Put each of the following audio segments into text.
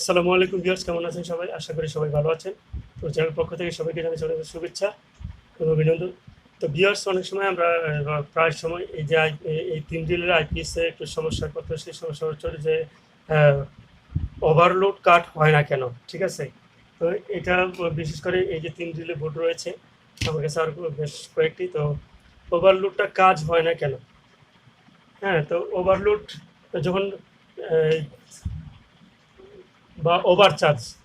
আসসালামু আলাইকুম ভিউয়ার্স, কেমন আছেন সবাই? আশা করি সবাই ভালো আছেন। তো চ্যানেল পক্ষ থেকে সবাইকে অনেক শুভেচ্ছা এবং অভিনন্দন। তো ভিউয়ার্স, অনেক সময় আমরা প্রায় সময় এই যে এই- তিন ডিলের আইপিএসে একটু সমস্যা করতে সেই সমস্যা হচ্ছে যে ওভারলোড কাট হয় না কেন? ঠিক আছে? তো এটা বিশেষ করে এই যে তিন ডিলে বোর্ড রয়েছে, আমার কাছে আর বেশ কয়েকটি। তো ওভারলোডটা কাজ হয় না কেন? হ্যাঁ তো ওভারলোড যখন বা ওভারচার্জ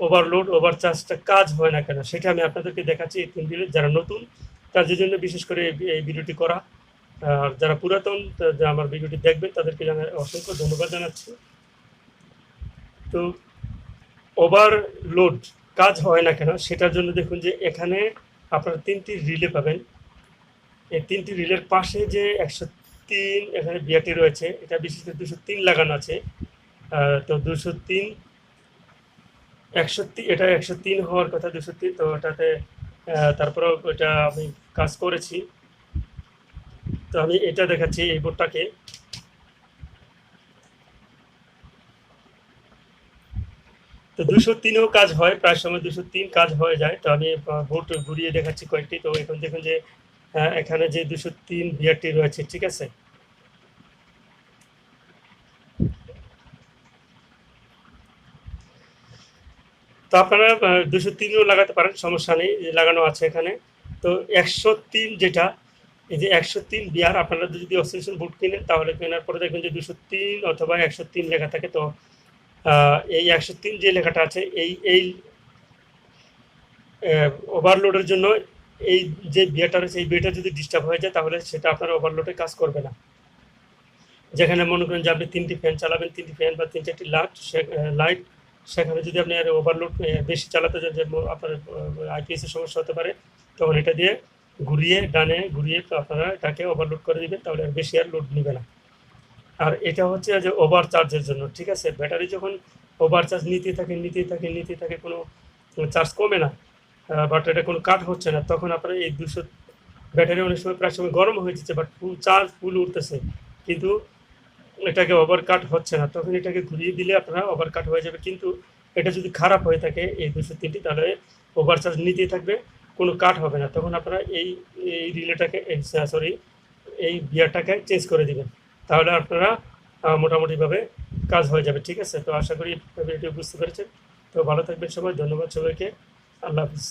ওভারলোড ওভারচার্জটা কাজ হয় না কেন, সেটা আমি আপনাদেরকে দেখাচ্ছি এই তিন ভিডিও যারা নতুন তাদের জন্য বিশেষ করে এই- ভিডিওটি করা। আর যারা পুরাতন যারা আমার ভিডিওটি দেখবেন, তাদেরকে জানা অসংখ্য ধন্যবাদ জানাচ্ছি। তো ওভারলোড কাজ হয় না কেন, সেটার জন্য দেখুন যে এখানে আপনারা তিনটি রিলে পাবেন। এই তিনটি রিলের পাশে যে একশো তিন এখানে বিয়াটি রয়েছে, এটা বিশেষ করে দুশো তিন লাগানো আছে। তো দুশো তিন, একশো এটা একশো তিন হওয়ার কথা, দুশো তিন, তো ওটাতে তারপরেও ওটা আমি কাজ করেছি। তো আমি এটা দেখাচ্ছি এই বোর্ডটাকে। তো দুশো তিনও কাজ হয়, প্রায় সময় দুশো তিন কাজ হয়ে যায়। তো আমি বোর্ড ঘুরিয়ে দেখাচ্ছি কয়েকটি। তো এখন দেখুন যে এখানে যে দুশো তিন বিয়ারটি রয়েছে, ঠিক আছে? তো আপনারা দুশো তিনও লাগাতে পারেন, সমস্যা নেই লাগানো আছে এখানে। তো একশো তিন যেটা, এই যে একশো তিন বিয়ার, আপনারা যদি অক্সিজেন বুট কিনেন, তাহলে কেনার পরে দেখবেন যে দুশো তিন অথবা একশো তিন লেখা থাকে। তো এই একশো তিন যে লেখাটা আছে, এই এই ওভারলোডের জন্য এই যে বিয়ারটা রয়েছে, এই বিয়েটা যদি ডিস্টার্ব হয়ে যায়, তাহলে সেটা আপনার ওভারলোডে কাজ করবে না। যেখানে মনে করেন যে আপনি তিনটি ফ্যান চালাবেন, তিনটি ফ্যান বা তিন চারটি লাইট লাইট সেখানে যদি আপনি ওভারলোড বেশি চালাতে যে আপনার আইপিএস এর সমস্যা হতে পারে, তখন এটা দিয়ে ঘুরিয়ে, ডানে ঘুরিয়ে আপনারা এটাকে ওভারলোড করে দিবেন, তাহলে আর বেশি আর লোড নেবে না। আর এটা হচ্ছে যে ওভার চার্জের জন্য, ঠিক আছে? ব্যাটারি যখন ওভার চার্জ নিতে থাকে নিতে থাকে নিতে থাকে, কোনো চার্জ কমে না বাট এটা কোনো কাট হচ্ছে না, তখন আপনার এই দুশো ব্যাটারি অনেক সময় প্রায় সময় গরম হয়ে যাচ্ছে বাট ফুল চার্জ ফুল উঠতেছে। কিন্তু এটাকে ওভার কাট হচ্ছে না। তখন এটাকে ঘুরিয়ে দিলে আপনার ওভার কাট হয়ে যাবে। কিন্তু এটা যদি খারাপ হয়ে থাকে এই দুশো তিনটি, তাহলে ওভার চার্জ নিতেই থাকবে, কোনো কাট হবে না। তখন আপনারা এই এই রিলেটাকে সরি এই বিয়ারটাকে চেঞ্জ করে দিবেন। তাহলে আপনারা মোটামুটিভাবে কাজ হয়ে যাবে, ঠিক আছে? তো আশা করি ভিডিও বুঝতে পেরেছেন। তো ভালো থাকবেন সবাই। ধন্যবাদ সবাইকে। আল্লাহ হাফিজ।